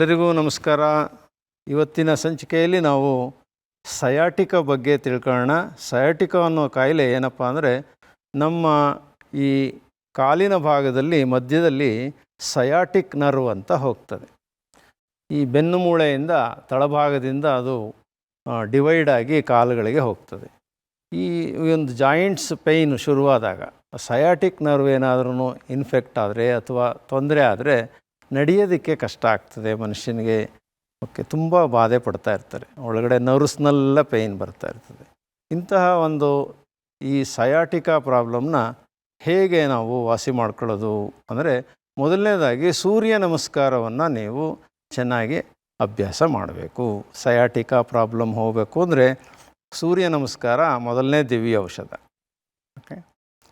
ಎಲ್ಲರಿಗೂ ನಮಸ್ಕಾರ. ಇವತ್ತಿನ ಸಂಚಿಕೆಯಲ್ಲಿ ನಾವು ಸಯಾಟಿಕ ಬಗ್ಗೆ ತಿಳ್ಕೊಳ್ಳೋಣ. ಸಯಾಟಿಕ ಅನ್ನೋ ಕಾಯಿಲೆ ಏನಪ್ಪ ಅಂದರೆ ನಮ್ಮ ಈ ಕಾಲಿನ ಭಾಗದಲ್ಲಿ, ಮಧ್ಯದಲ್ಲಿ ಸಯಾಟಿಕ್ ನರ್ವ್ ಅಂತ ಹೋಗ್ತದೆ. ಈ ಬೆನ್ನು ಮೂಳೆಯಿಂದ ತಳಭಾಗದಿಂದ ಅದು ಡಿವೈಡ್ ಆಗಿ ಕಾಲುಗಳಿಗೆ ಹೋಗ್ತದೆ. ಈ ಒಂದು ಜಾಯಿಂಟ್ಸ್ ಪೇಯ್ನ್ ಶುರುವಾದಾಗ, ಸಯಾಟಿಕ್ ನರ್ವ್ ಏನಾದ್ರೂ ಇನ್ಫೆಕ್ಟ್ ಆದರೆ ಅಥವಾ ತೊಂದರೆ ಆದರೆ ನಡೆಯೋದಕ್ಕೆ ಕಷ್ಟ ಆಗ್ತದೆ. ಮನುಷ್ಯನಿಗೆ ಓಕೆ, ತುಂಬ ಬಾಧೆ ಪಡ್ತಾ ಇರ್ತಾರೆ. ಒಳಗಡೆ ನರ್ವ್ಸ್ನೆಲ್ಲ ಪೇಯ್ನ್ ಬರ್ತಾ ಇರ್ತದೆ. ಇಂತಹ ಒಂದು ಈ ಸಯಾಟಿಕಾ ಪ್ರಾಬ್ಲಮ್ನ ಹೇಗೆ ನಾವು ವಾಸಿ ಮಾಡ್ಕೊಳ್ಳೋದು ಅಂದರೆ, ಮೊದಲನೇದಾಗಿ ಸೂರ್ಯ ನಮಸ್ಕಾರವನ್ನು ನೀವು ಚೆನ್ನಾಗಿ ಅಭ್ಯಾಸ ಮಾಡಬೇಕು. ಸಯಾಟಿಕಾ ಪ್ರಾಬ್ಲಮ್ ಹೋಗಬೇಕು ಅಂದರೆ, ಸೂರ್ಯ ನಮಸ್ಕಾರ ಮೊದಲನೇ ದಿವ್ಯ ಔಷಧ. ಓಕೆ,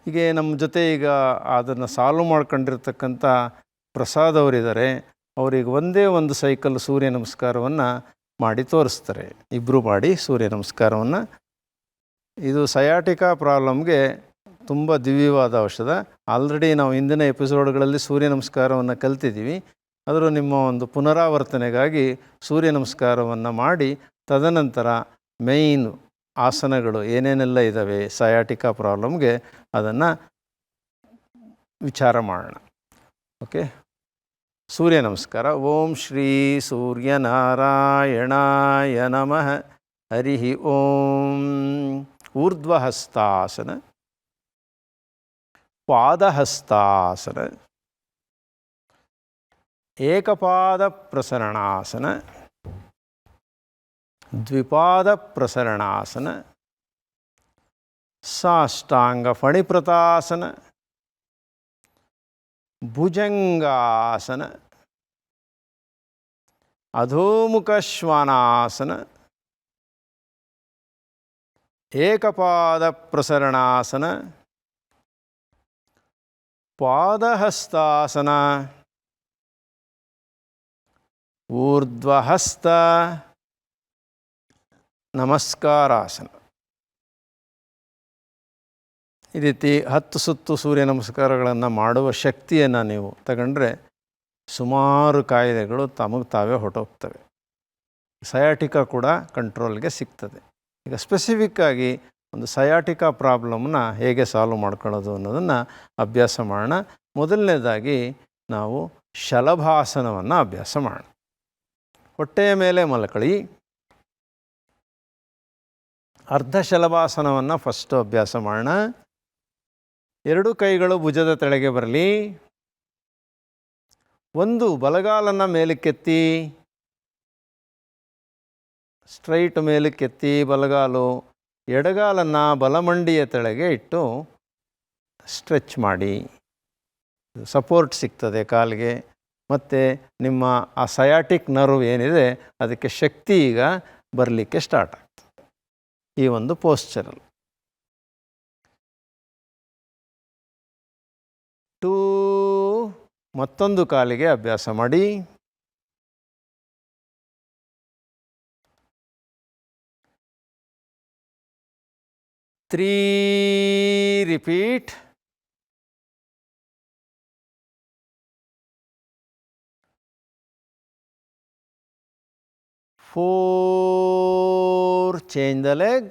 ಹೀಗೆ ನಮ್ಮ ಜೊತೆ ಈಗ ಅದನ್ನು ಸಾಲ್ವ್ ಮಾಡ್ಕೊಂಡಿರ್ತಕ್ಕಂಥ ಪ್ರಸಾದ್ ಅವರಿದ್ದಾರೆ, ಅವ್ರಿಗೆ ಒಂದೇ ಒಂದು ಸೈಕಲ್ ಸೂರ್ಯ ನಮಸ್ಕಾರವನ್ನು ಮಾಡಿ ತೋರಿಸ್ತಾರೆ. ಇಬ್ಬರು ಮಾಡಿ ಸೂರ್ಯ ನಮಸ್ಕಾರವನ್ನು. ಇದು ಸಯಾಟಿಕಾ ಪ್ರಾಬ್ಲಮ್ಗೆ ತುಂಬ ದಿವ್ಯವಾದ ಔಷಧ. ಆಲ್ರೆಡಿ ನಾವು ಹಿಂದಿನ ಎಪಿಸೋಡ್ಗಳಲ್ಲಿ ಸೂರ್ಯ ನಮಸ್ಕಾರವನ್ನು ಕಲ್ತಿದ್ದೀವಿ. ಆದರೂ ನಿಮ್ಮ ಒಂದು ಪುನರಾವರ್ತನೆಗಾಗಿ ಸೂರ್ಯ ನಮಸ್ಕಾರವನ್ನು ಮಾಡಿ ತದನಂತರ ಮೇಯ್ನ್ ಆಸನಗಳು ಏನೇನೆಲ್ಲ ಇದ್ದಾವೆ ಸಯಾಟಿಕಾ ಪ್ರಾಬ್ಲಮ್ಗೆ ಅದನ್ನು ವಿಚಾರ ಮಾಡೋಣ. ಓಕೆ ಸೂರ್ಯ ನಮಸ್ಕಾರ ಓಂ ಶ್ರೀ ಸೂರ್ಯನಾರಾಯಣಾಯ ನಮಃ ಹರಿ ಓಂ ಊರ್ಧ್ವಹಸ್ತಾಸನ ಪಾದಹಸ್ತಾಸನ ಏಕಪಾದ ಪ್ರಸರಣಾಸನ ದ್ವಿಪಾದ ಪ್ರಸರಣಾಸನ ಸಾಷ್ಟಾಂಗ ಫಣಿಪ್ರತಾಸನ ಭುಜಂಗಾಸನ ಅಧೋಮುಖ ಶ್ವಾನಾಸನ ಏಕಪಾದ ಪ್ರಸರಣಾಸನ ಪಾದಹಸ್ತಾಸನ ಊರ್ಧ್ವಹಸ್ತ ನಮಸ್ಕಾರಾಸನ ಈ ರೀತಿ ಹತ್ತು ಸುತ್ತು ಸೂರ್ಯ ನಮಸ್ಕಾರಗಳನ್ನು ಮಾಡುವ ಶಕ್ತಿಯನ್ನು ನೀವು ತಗೊಂಡ್ರೆ ಸುಮಾರು ಕಾಯಿಲೆಗಳು ತಮಗೆ ತಾವೇ ಹೊಟ್ಟೋಗ್ತವೆ ಸಯಾಟಿಕಾ ಕೂಡ ಕಂಟ್ರೋಲ್ಗೆ ಸಿಗ್ತದೆ. ಈಗ ಸ್ಪೆಸಿಫಿಕ್ಕಾಗಿ ಒಂದು ಸಯಾಟಿಕಾ ಪ್ರಾಬ್ಲಮ್ನ ಹೇಗೆ ಸಾಲ್ವ್ ಮಾಡ್ಕೊಳ್ಳೋದು ಅನ್ನೋದನ್ನು ಅಭ್ಯಾಸ ಮಾಡೋಣ. ಮೊದಲನೇದಾಗಿ ನಾವು ಶಲಭಾಸನವನ್ನು ಅಭ್ಯಾಸ ಮಾಡೋಣ. ಹೊಟ್ಟೆಯ ಮೇಲೆ ಮಲಕಳಿ. ಅರ್ಧ ಶಲಭಾಸನವನ್ನು ಫಸ್ಟು ಅಭ್ಯಾಸ ಮಾಡೋಣ. ಎರಡು ಕೈಗಳು ಭುಜದ ತೆಳಗೆ ಬರಲಿ. ಒಂದು ಬಲಗಾಲನ್ನು ಮೇಲಕ್ಕೆತ್ತಿ. ಸ್ಟ್ರೈಟ್ ಮೇಲಕ್ಕೆತ್ತಿ ಬಲಗಾಲು. ಎಡಗಾಲನ್ನು ಬಲಮಂಡಿಯ ತೆಳಗೆ ಇಟ್ಟು ಸ್ಟ್ರೆಚ್ ಮಾಡಿ. ಸಪೋರ್ಟ್ ಸಿಗ್ತದೆ ಕಾಲಿಗೆ. ಮತ್ತು ನಿಮ್ಮ ಆ ಸಯಾಟಿಕ್ ನರ್ವ್ ಏನಿದೆ, ಅದಕ್ಕೆ ಶಕ್ತಿ ಈಗ ಬರಲಿಕ್ಕೆ ಸ್ಟಾರ್ಟ್ ಆಗ್ತದೆ. ಈ ಒಂದು ಪೋಸ್ಚರಲ್ಲಿ ಟೂ ಮತ್ತೊಂದು ಕಾಲಿಗೆ ಅಭ್ಯಾಸ ಮಾಡಿ. Three repeat. Four change the leg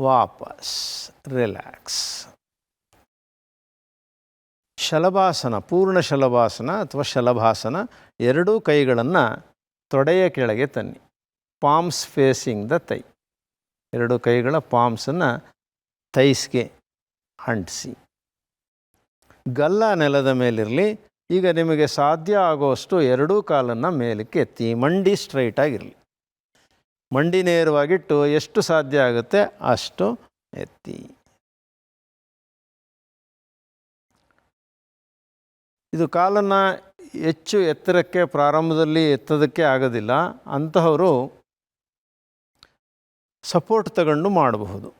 ವಾಪಸ್, ರಿಲ್ಯಾಕ್ಸ್. ಶಲಭಾಸನ, ಪೂರ್ಣ ಶಲಭಾಸನ ಅಥವಾ ಶಲಭಾಸನ ಎರಡೂ ಕೈಗಳನ್ನು ತೊಡೆಯ ಕೆಳಗೆ ತನ್ನಿ. ಪಾಮ್ಸ್ ಫೇಸಿಂಗ್ ದ ತೈ ಎರಡು ಕೈಗಳ ಪಾಮ್ಸನ್ನು ತೈಸ್ಗೆ ಅಂಟಿಸಿ. ಗಲ್ಲ ನೆಲದ ಮೇಲಿರಲಿ, ಈಗ ನಿಮಗೆ ಸಾಧ್ಯ ಆಗೋಷ್ಟು ಎರಡೂ ಕಾಲನ್ನು ಮೇಲಕ್ಕೆ ಎತ್ತಿ, ಮಂಡಿ ಸ್ಟ್ರೈಟ್ ಆಗಿರಲಿ. ಮಂಡಿ ನೇರವಾಗಿಟ್ಟು ಎಷ್ಟು ಸಾಧ್ಯ ಆಗುತ್ತೆ ಅಷ್ಟು ಎತ್ತಿ. ಇದು ಕಾಲನ್ನು ಹೆಚ್ಚು ಎತ್ತರಕ್ಕೆ, ಪ್ರಾರಂಭದಲ್ಲಿ ಎತ್ತೋದಕ್ಕೆ ಆಗೋದಿಲ್ಲ. ಅಂತಹವರು ಸಪೋರ್ಟ್ ತಗೊಂಡು ಮಾಡಬಹುದು.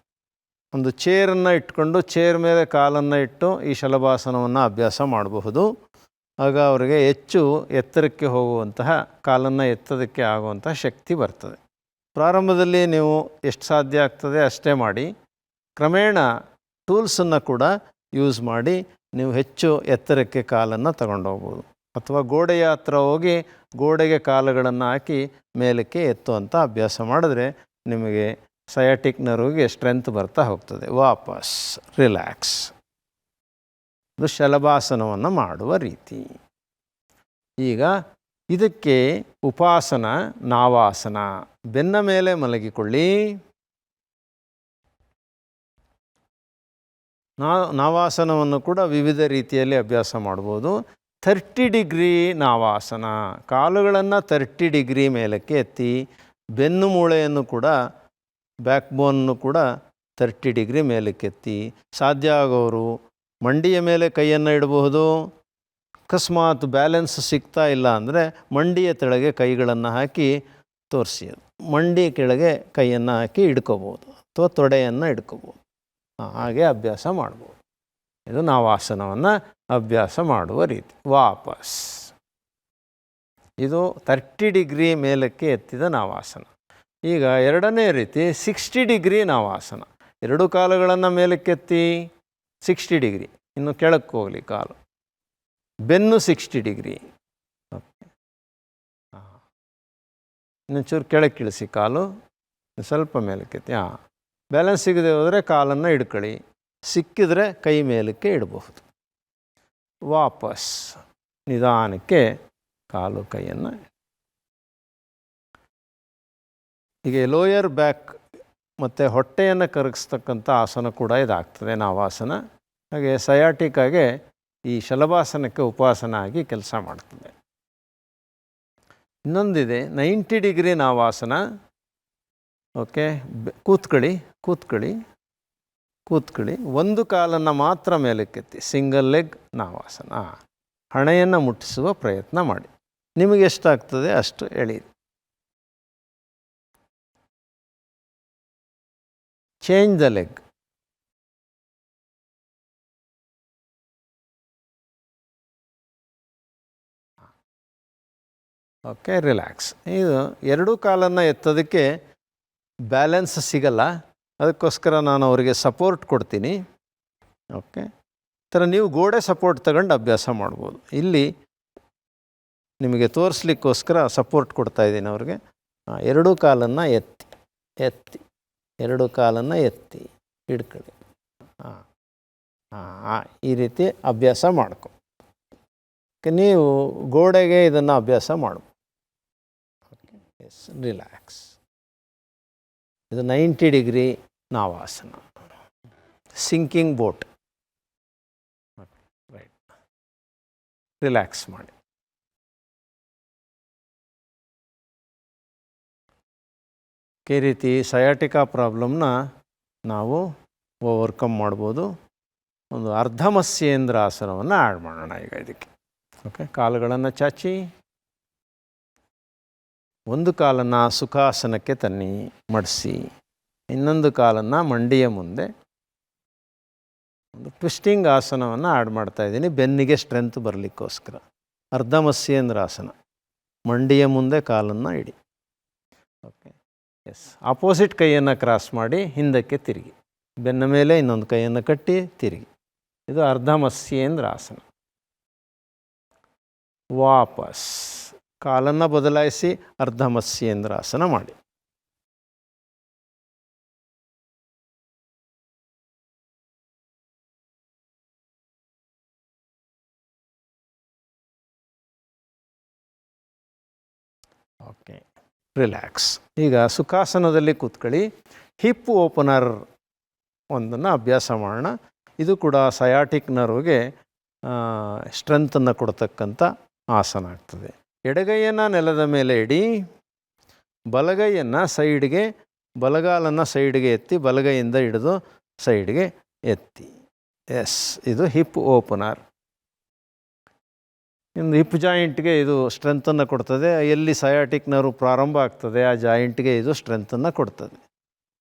ಒಂದು ಚೇರನ್ನು ಇಟ್ಕೊಂಡು, ಚೇರ್ ಮೇಲೆ ಕಾಲನ್ನು ಇಟ್ಟು ಈ ಶಲಭಾಸನವನ್ನು ಅಭ್ಯಾಸ ಮಾಡಬಹುದು. ಆಗ ಅವರಿಗೆ ಹೆಚ್ಚು ಎತ್ತರಕ್ಕೆ ಹೋಗುವಂತಹ, ಕಾಲನ್ನು ಎತ್ತೋದಕ್ಕೆ ಆಗುವಂತಹ ಶಕ್ತಿ ಬರ್ತದೆ. ಪ್ರಾರಂಭದಲ್ಲಿ ನೀವು ಎಷ್ಟು ಸಾಧ್ಯ ಆಗ್ತದೆ ಅಷ್ಟೇ ಮಾಡಿ. ಕ್ರಮೇಣ ಟೂಲ್ಸನ್ನು ಕೂಡ ಯೂಸ್ ಮಾಡಿ ನೀವು ಹೆಚ್ಚು ಎತ್ತರಕ್ಕೆ ಕಾಲನ್ನು ತಗೊಂಡೋಗ್ಬೋದು ಅಥವಾ ಗೋಡೆಯ ಹತ್ರ ಹೋಗಿ ಗೋಡೆಗೆ ಕಾಲುಗಳನ್ನು ಹಾಕಿ ಮೇಲಕ್ಕೆ ಎತ್ತುವಂಥ ಅಭ್ಯಾಸ ಮಾಡಿದ್ರೆ ನಿಮಗೆ ಸಯಾಟಿಕ್ ನರ್ವ್ಗೆ ಸ್ಟ್ರೆಂತ್ ಬರ್ತಾ ಹೋಗ್ತದೆ. ವಾಪಸ್ ರಿಲ್ಯಾಕ್ಸ್. ಇದು ಶಲಭಾಸನವನ್ನು ಮಾಡುವ ರೀತಿ. ಈಗ ಇದಕ್ಕೆ ಉಪಾಸನ, ನಾವಾಸನ ಬೆನ್ನ ಮೇಲೆ ಮಲಗಿಕೊಳ್ಳಿ. ನಾ, ನಾವಾಸನವನ್ನು ಕೂಡ ವಿವಿಧ ರೀತಿಯಲ್ಲಿ ಅಭ್ಯಾಸ ಮಾಡ್ಬೋದು. ಥರ್ಟಿ ಡಿಗ್ರಿ ನಾವಾಸನ. ಕಾಲುಗಳನ್ನು ತರ್ಟಿ ಡಿಗ್ರಿ ಮೇಲಕ್ಕೆ ಎತ್ತಿ, ಬೆನ್ನು ಮೂಳೆಯನ್ನು ಕೂಡ ಬ್ಯಾಕ್ ಬೋನ್ನು ಕೂಡ ತರ್ಟಿ ಡಿಗ್ರಿ ಮೇಲಕ್ಕೆತ್ತಿ ಸಾಧ್ಯ ಆಗೋರು ಮಂಡಿಯ ಮೇಲೆ ಕೈಯನ್ನು ಇಡಬಹುದು. ಅಕಸ್ಮಾತ್ ಬ್ಯಾಲೆನ್ಸ್ ಸಿಗ್ತಾ ಇಲ್ಲ ಅಂದರೆ ಮಂಡಿಯ ತೆಳಗೆ ಕೈಗಳನ್ನು ಹಾಕಿ ತೋರಿಸಿ ಮಂಡಿ ಕೆಳಗೆ ಕೈಯನ್ನು ಹಾಕಿ ಹಿಡ್ಕೋಬೋದು ಅಥವಾ ತೊಡೆಯನ್ನು ಹಿಡ್ಕೋಬೋದು. ಹಾಗೆ ಅಭ್ಯಾಸ ಮಾಡ್ಬೋದು. ಇದು ನಾವು ಆಸನವನ್ನು ಅಭ್ಯಾಸ ಮಾಡುವ ರೀತಿ. ವಾಪಸ್. ಇದು ತರ್ಟಿ ಡಿಗ್ರಿ ಮೇಲಕ್ಕೆ ಎತ್ತಿದ ನಾವಾಸನ. ಈಗ ಎರಡನೇ ರೀತಿ ಸಿಕ್ಸ್ಟಿ ಡಿಗ್ರಿ ನಾವಾಸನ. ಎರಡು ಕಾಲುಗಳನ್ನು ಮೇಲಕ್ಕೆತ್ತಿ ಸಿಕ್ಸ್ಟಿ ಡಿಗ್ರಿ. ಇನ್ನು ಕೆಳಕ್ಕೆ ಹೋಗಲಿ ಕಾಲು. ಬೆನ್ನು ಸಿಕ್ಸ್ಟಿ ಡಿಗ್ರಿ. ಇನ್ನೊಂಚೂರು ಕೆಳಕ್ಕೆ ಇಳಿಸಿ ಕಾಲು, ಸ್ವಲ್ಪ ಮೇಲಕ್ಕೆತ್ತಿ, ಹಾಂ. ಬ್ಯಾಲೆನ್ಸ್ ಸಿಗದೆ ಹೋದರೆ ಕಾಲನ್ನು ಇಡ್ಕೊಳ್ಳಿ ಸಿಕ್ಕಿದರೆ ಕೈ ಮೇಲಕ್ಕೆ ಇಡಬಹುದು. ವಾಪಸ್ ನಿಧಾನಕ್ಕೆ ಕಾಲು ಕೈಯನ್ನು ಹೀಗೆ ಲೋಯರ್ ಬ್ಯಾಕ್ ಮತ್ತು ಹೊಟ್ಟೆಯನ್ನು ಕರಗಿಸ್ತಕ್ಕಂಥ ಆಸನ ಕೂಡ ಇದಾಗ್ತದೆ ನಾವಾಸನ. ಹಾಗೆ ಸಯಾಟಿಕಾಗೆ ಈ ಶಲಭಾಸನಕ್ಕೆ ಉಪಾಸನ ಆಗಿ ಕೆಲಸ ಮಾಡ್ತದೆ. ಇನ್ನೊಂದಿದೆ, ನೈಂಟಿ ಡಿಗ್ರಿ ನಾವಾಸನ ಓಕೆ ಕೂತ್ಕೊಳ್ಳಿ ಕೂತ್ಕೊಳ್ಳಿ ಕೂತ್ಕೊಳ್ಳಿ. ಒಂದು ಕಾಲನ್ನು ಮಾತ್ರ ಮೇಲಕ್ಕೆತ್ತಿ, ಸಿಂಗಲ್ ಲೆಗ್ ನಾವಾಸನ ಹಣೆಯನ್ನು ಮುಟ್ಟಿಸುವ ಪ್ರಯತ್ನ ಮಾಡಿ. ನಿಮಗೆ ಎಷ್ಟಾಗ್ತದೆ ಅಷ್ಟು ಹೇಳಿ change the leg okay relax ಇದು ಎರಡೂ ಕಾಲನ್ನು ಎತ್ತೋದಕ್ಕೆ ಬ್ಯಾಲೆನ್ಸ್ ಸಿಗಲ್ಲ. ಅದಕ್ಕೋಸ್ಕರ ನಾನು ಅವರಿಗೆ ಸಪೋರ್ಟ್ ಕೊಡ್ತೀನಿ. ಓಕೆ ಥರ ನೀವು ಗೋಡೆ ಸಪೋರ್ಟ್ ತಗೊಂಡು ಅಭ್ಯಾಸ ಮಾಡ್ಬೋದು. ಇಲ್ಲಿ ನಿಮಗೆ ತೋರಿಸ್ಲಿಕ್ಕೋಸ್ಕರ ಸಪೋರ್ಟ್ ಕೊಡ್ತಾ ಇದ್ದೀನಿ ಅವ್ರಿಗೆ. ಎರಡೂ ಕಾಲನ್ನು ಎತ್ತಿ ಎತ್ತಿ, ಎರಡು ಕಾಲನ್ನು ಎತ್ತಿ, ಹಿಡ್ಕೊಳ್ಳಿ. ಹಾಂ ಹಾಂ ಈ ರೀತಿ ಅಭ್ಯಾಸ ಮಾಡ್ಕೊ. ನೀವು ಗೋಡೆಗೆ ಇದನ್ನು ಅಭ್ಯಾಸ ಮಾಡ್ಬೋದು ಎಸ್ ರಿಲ್ಯಾಕ್ಸ್ ಇದು ನೈಂಟಿ ಡಿಗ್ರಿ ನಾವಾಸನ ಸಿಂಕಿಂಗ್ ಬೋಟ್ ರೈಟ್ ರಿಲ್ಯಾಕ್ಸ್ ಮಾಡಿ ಈ ರೀತಿ ಸಯಾಟಿಕಾ ಪ್ರಾಬ್ಲಮ್ನ ನಾವು ಓವರ್ಕಮ್ ಮಾಡ್ಬೋದು. ಒಂದು ಅರ್ಧಮಸ್ಯೇಂದ್ರ ಆಸನವನ್ನು ಆ್ಯಡ್ ಮಾಡೋಣ ಈಗ ಇದಕ್ಕೆ. ಓಕೆ ಕಾಲುಗಳನ್ನು ಚಾಚಿ. ಒಂದು ಕಾಲನ್ನು ಸುಖಾಸನಕ್ಕೆ ತನ್ನಿ ಮಡಿಸಿ, ಇನ್ನೊಂದು ಕಾಲನ್ನು ಮಂಡಿಯ ಮುಂದೆ ಒಂದು ಟ್ವಿಸ್ಟಿಂಗ್ ಆಸನವನ್ನು ಆ್ಯಡ್ ಮಾಡ್ತಾ ಇದ್ದೀನಿ. ಬೆನ್ನಿಗೆ ಸ್ಟ್ರೆಂತ್ ಬರಲಿಕ್ಕೋಸ್ಕರ. ಅರ್ಧಮಸ್ಯೇಂದ್ರ ಆಸನ. ಮಂಡಿಯ ಮುಂದೆ ಕಾಲನ್ನು ಇಡಿ. ಓಕೆ ಎಸ್ ಆಪೋಸಿಟ್ ಕೈಯನ್ನು ಕ್ರಾಸ್ ಮಾಡಿ ಹಿಂದಕ್ಕೆ ತಿರುಗಿ. ಬೆನ್ನ ಮೇಲೆ ಇನ್ನೊಂದು ಕೈಯನ್ನು ಕಟ್ಟಿ ತಿರುಗಿ. ಇದು ಅರ್ಧಮಸ್ಯೇಂದ್ರ ಆಸನ. ವಾಪಸ್. ಕಾಲನ್ನು ಬದಲಾಯಿಸಿ ಅರ್ಧ ಮತ್ಸ್ಯೇಂದ್ರಾಸನ ಮಾಡಿ. Okay, relax. ಈಗ ಸುಖಾಸನದಲ್ಲಿ ಕೂತ್ಕೊಳ್ಳಿ. ಹಿಪ್ ಓಪನರ್ ಒಂದನ್ನು ಅಭ್ಯಾಸ ಮಾಡೋಣ. ಇದು ಕೂಡ ಸಯಾಟಿಕ್ ನರ್ವ್ಗೆ ಸ್ಟ್ರೆಂತನ್ನು ಕೊಡ್ತಕ್ಕಂಥ ಆಸನ ಆಗ್ತದೆ. ಎಡಗೈಯನ್ನು ನೆಲದ ಮೇಲೆ ಇಡಿ, ಬಲಗೈಯನ್ನು ಸೈಡ್ಗೆ, ಬಲಗಾಲನ್ನು ಸೈಡ್ಗೆ ಎತ್ತಿ, ಬಲಗೈಯಿಂದ ಹಿಡಿದು ಸೈಡ್ಗೆ ಎತ್ತಿ. ಎಸ್, ಇದು ಹಿಪ್ ಓಪನರ್. ಇನ್ನು ಹಿಪ್ ಜಾಯಿಂಟ್ಗೆ ಇದು ಸ್ಟ್ರೆಂತನ್ನು ಕೊಡ್ತದೆ. ಎಲ್ಲಿ ಸಯಾಟಿಕ್ ನರ್ವ್ ಪ್ರಾರಂಭ ಆಗ್ತದೆ, ಆ ಜಾಯಿಂಟ್ಗೆ ಇದು ಸ್ಟ್ರೆಂತನ್ನು ಕೊಡ್ತದೆ.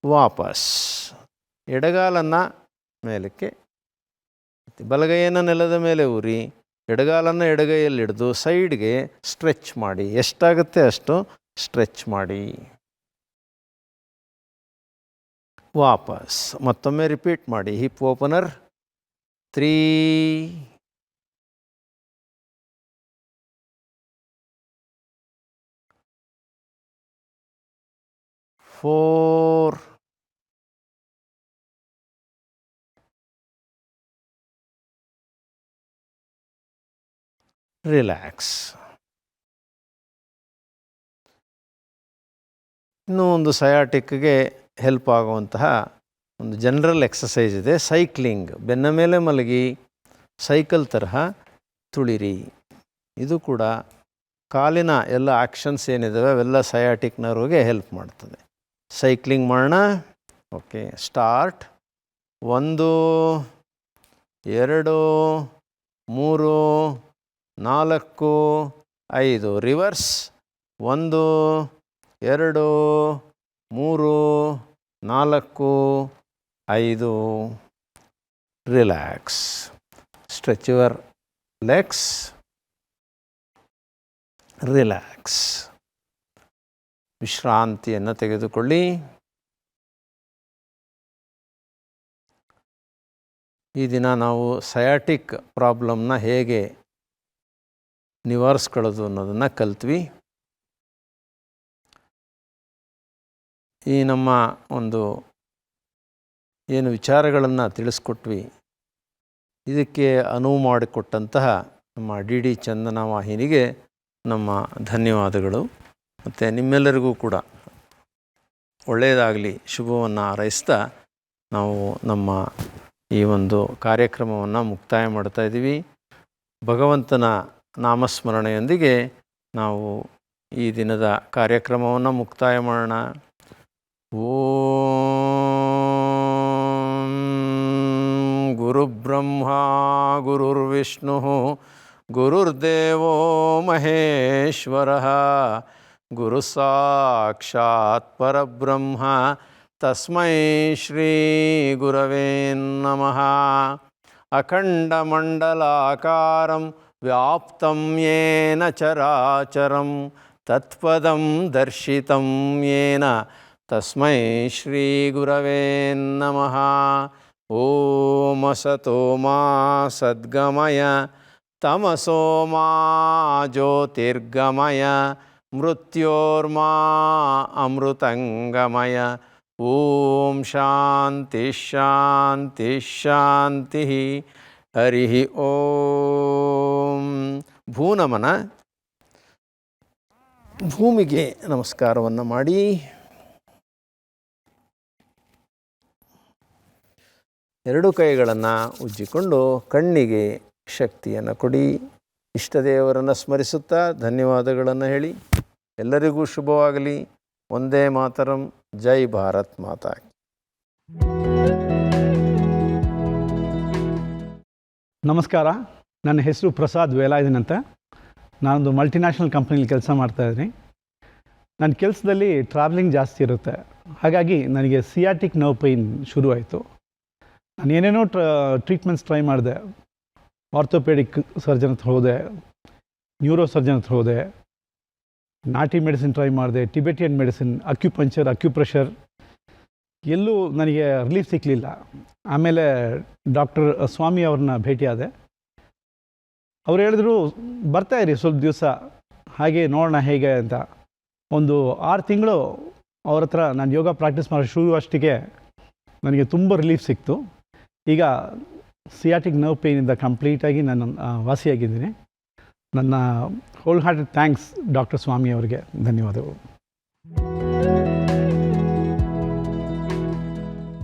ವಾಪಸ್. ಎಡಗಾಲನ್ನು ಮೇಲಕ್ಕೆ ಬಲಗೈಯನ್ನು ನೆಲದ ಮೇಲೆ ಊರಿ ಎಡಗಾಲನ್ನು ಎಡಗೈಯಲ್ಲಿ ಹಿಡಿದು ಸೈಡ್ಗೆ ಸ್ಟ್ರೆಚ್ ಮಾಡಿ. ಎಷ್ಟಾಗುತ್ತೆ ಅಷ್ಟು ಸ್ಟ್ರೆಚ್ ಮಾಡಿ. ವಾಪಸ್ ಮತ್ತೊಮ್ಮೆ ರಿಪೀಟ್ ಮಾಡಿ. Hip opener three. Four. Relax ಇನ್ನೂ ಒಂದು ಸಯಾಟಿಕ್ಗೆ ಹೆಲ್ಪ್ ಆಗುವಂತಹ ಒಂದು ಜನರಲ್ ಎಕ್ಸಸೈಸ್ ಇದೆ. ಸೈಕ್ಲಿಂಗ್ ಬೆನ್ನ ಮೇಲೆ ಮಲಗಿ ಸೈಕಲ್ ತರಹ ತುಳಿರಿ. ಇದು ಕೂಡ ಕಾಲಿನ ಎಲ್ಲ ಆ್ಯಕ್ಷನ್ಸ್ ಏನಿದ್ದಾವೆ ಅವೆಲ್ಲ ಸಯಾಟಿಕ್ನವ್ರಿಗೆ ಹೆಲ್ಪ್ ಮಾಡ್ತದೆ. ಸೈಕ್ಲಿಂಗ್ ಮಾಡೋಣ. ಓಕೆ ಸ್ಟಾರ್ಟ್ ಒಂದು, ಎರಡು, ಮೂರು ನಾಲ್ಕು, ಐದು, ರಿವರ್ಸ್, ಒಂದು, ಎರಡು, ಮೂರು, ನಾಲ್ಕು, ಐದು. Relax stretch your legs relax ವಿಶ್ರಾಂತಿಯನ್ನು ತೆಗೆದುಕೊಳ್ಳಿ. ಈ ದಿನ ನಾವು ಸಯಾಟಿಕ್ ಪ್ರಾಬ್ಲಮ್ನ ಹೇಗೆ ನಿವಾರಿಸ್ಕೊಳ್ಳೋದು ಅನ್ನೋದನ್ನು ಕಲ್ತ್ವಿ. ಈ ನಮ್ಮ ಒಂದು ಏನು ವಿಚಾರಗಳನ್ನು ತಿಳಿಸ್ಕೊಟ್ವಿ. ಇದಕ್ಕೆ ಅನುವು ಮಾಡಿಕೊಟ್ಟಂತಹ ನಮ್ಮ ಡಿ ಡಿ ಚಂದನ ವಾಹಿನಿಗೆ ನಮ್ಮ ಧನ್ಯವಾದಗಳು. ಮತ್ತು ನಿಮ್ಮೆಲ್ಲರಿಗೂ ಕೂಡ ಒಳ್ಳೆಯದಾಗಲಿ, ಶುಭವನ್ನು ಹಾರೈಸ್ತಾ ನಾವು ನಮ್ಮ ಈ ಒಂದು ಕಾರ್ಯಕ್ರಮವನ್ನು ಮುಕ್ತಾಯ ಮಾಡ್ತಾ ಇದ್ದೀವಿ ಭಗವಂತನ ನಾಮಸ್ಮರಣೆಯೊಂದಿಗೆ ನಾವು ಈ ದಿನದ ಕಾರ್ಯಕ್ರಮವನ್ನು ಮುಕ್ತಾಯ ಮಾಡೋಣ. ಓ ಗುರುಬ್ರಹ್ಮ ಗುರುರ್ವಿಷ್ಣು ಗುರುರ್ದೇವೋ ಮಹೇಶ್ವರ. ಗುರು ಸಾಕ್ಷಾತ್ ಪರಬ್ರಹ್ಮ ತಸ್ಮೈ ಶ್ರೀ ಗುರವೇ ನಮಃ. ಅಖಂಡಮಂಡಲಾಕಾರಂ వ్యాప్తం ఏన చరాచరం తత్పదం దర్శితం ఏన. తస్మై శ్రీగురవే నమ. ఓమసతో మా సద్గమయ తమసో మా జ్యోతిర్గమయ మృత్యోర్మా అమృతంగమయ. ఓం శాంతి శాంతి శాంతి. ಹರಿ ಓಂ. ಭೂನಮನ ಭೂಮಿಗೆ ನಮಸ್ಕಾರವನ್ನು ಮಾಡಿ. ಎರಡು ಕೈಗಳನ್ನು ಉಜ್ಜಿಕೊಂಡು ಕಣ್ಣಿಗೆ ಶಕ್ತಿಯನ್ನು ಕೊಡಿ. ಇಷ್ಟದೇವರನ್ನು ಸ್ಮರಿಸುತ್ತಾ ಧನ್ಯವಾದಗಳನ್ನು ಹೇಳಿ. ಎಲ್ಲರಿಗೂ ಶುಭವಾಗಲಿ. ಒಂದೇ ಮಾತರಂ. ಜೈ ಭಾರತ್ ಮಾತಾ ನಮಸ್ಕಾರ. ನನ್ನ ಹೆಸರು ಪ್ರಸಾದ್ ವೇಲಾಯುಧನ್ ಅಂತ ನಾನೊಂದು ಮಲ್ಟಿನ್ಯಾಷನಲ್ ಕಂಪ್ನಿಲಿ ಕೆಲಸ ಮಾಡ್ತಾಯಿದ್ದೀನಿ ನನ್ನ ಕೆಲಸದಲ್ಲಿ ಟ್ರಾವೆಲಿಂಗ್ ಜಾಸ್ತಿ ಇರುತ್ತೆ. ಹಾಗಾಗಿ ನನಗೆ ಸಿಯಾಟಿಕ್ ನೋವು ಪೈನ್ ಶುರುವಾಯಿತು. ನಾನು ಏನೇನೋ ಟ್ರ ಟ್ರೀಟ್ಮೆಂಟ್ಸ್ ಟ್ರೈ ಮಾಡಿದೆ. ಆರ್ಥೋಪೆಡಿಕ್ ಸರ್ಜನ್ ಹತ್ರ ಹೋದೆ. ನ್ಯೂರೋ ಸರ್ಜನ್ ಹತ್ರ ಹೋದೆ. ನಾಟಿ ಮೆಡಿಸಿನ್ ಟ್ರೈ ಮಾಡಿದೆ. ಟಿಬೆಟಿಯನ್ ಮೆಡಿಸಿನ್ ಅಕ್ಯುಪಂಚರ್ ಅಕ್ಯುಪ್ರೆಷರ್ ಎಲ್ಲೂ ನನಗೆ ರಿಲೀಫ್ ಸಿಕ್ಕಲಿಲ್ಲ ಆಮೇಲೆ ಡಾಕ್ಟರ್ ಸ್ವಾಮಿ ಅವ್ರನ್ನ ಭೇಟಿಯಾದೆ. ಅವ್ರು ಹೇಳಿದ್ರು, ಬರ್ತಾ ಇರಿ ಸ್ವಲ್ಪ ದಿವಸ, ಹಾಗೆ ನೋಡೋಣ ಹೇಗೆ ಅಂತ. ಒಂದು ಆರು ತಿಂಗಳು ಅವ್ರ ಹತ್ರ ನಾನು ಯೋಗ ಪ್ರಾಕ್ಟೀಸ್ ಮಾಡೋ ಶುರು ಅಷ್ಟಿಗೆ ನನಗೆ ತುಂಬ ರಿಲೀಫ್ ಸಿಕ್ತು. ಈಗ ಸಿಯಾಟಿಕ್ ನರ್ವ್ ಪೇಯ್ನಿಂದ ಕಂಪ್ಲೀಟಾಗಿ ನಾನು ವಾಸಿಯಾಗಿದ್ದೀನಿ. ನನ್ನ whole hearted thanks doctor Swamy ಅವರಿಗೆ. ಧನ್ಯವಾದಗಳು.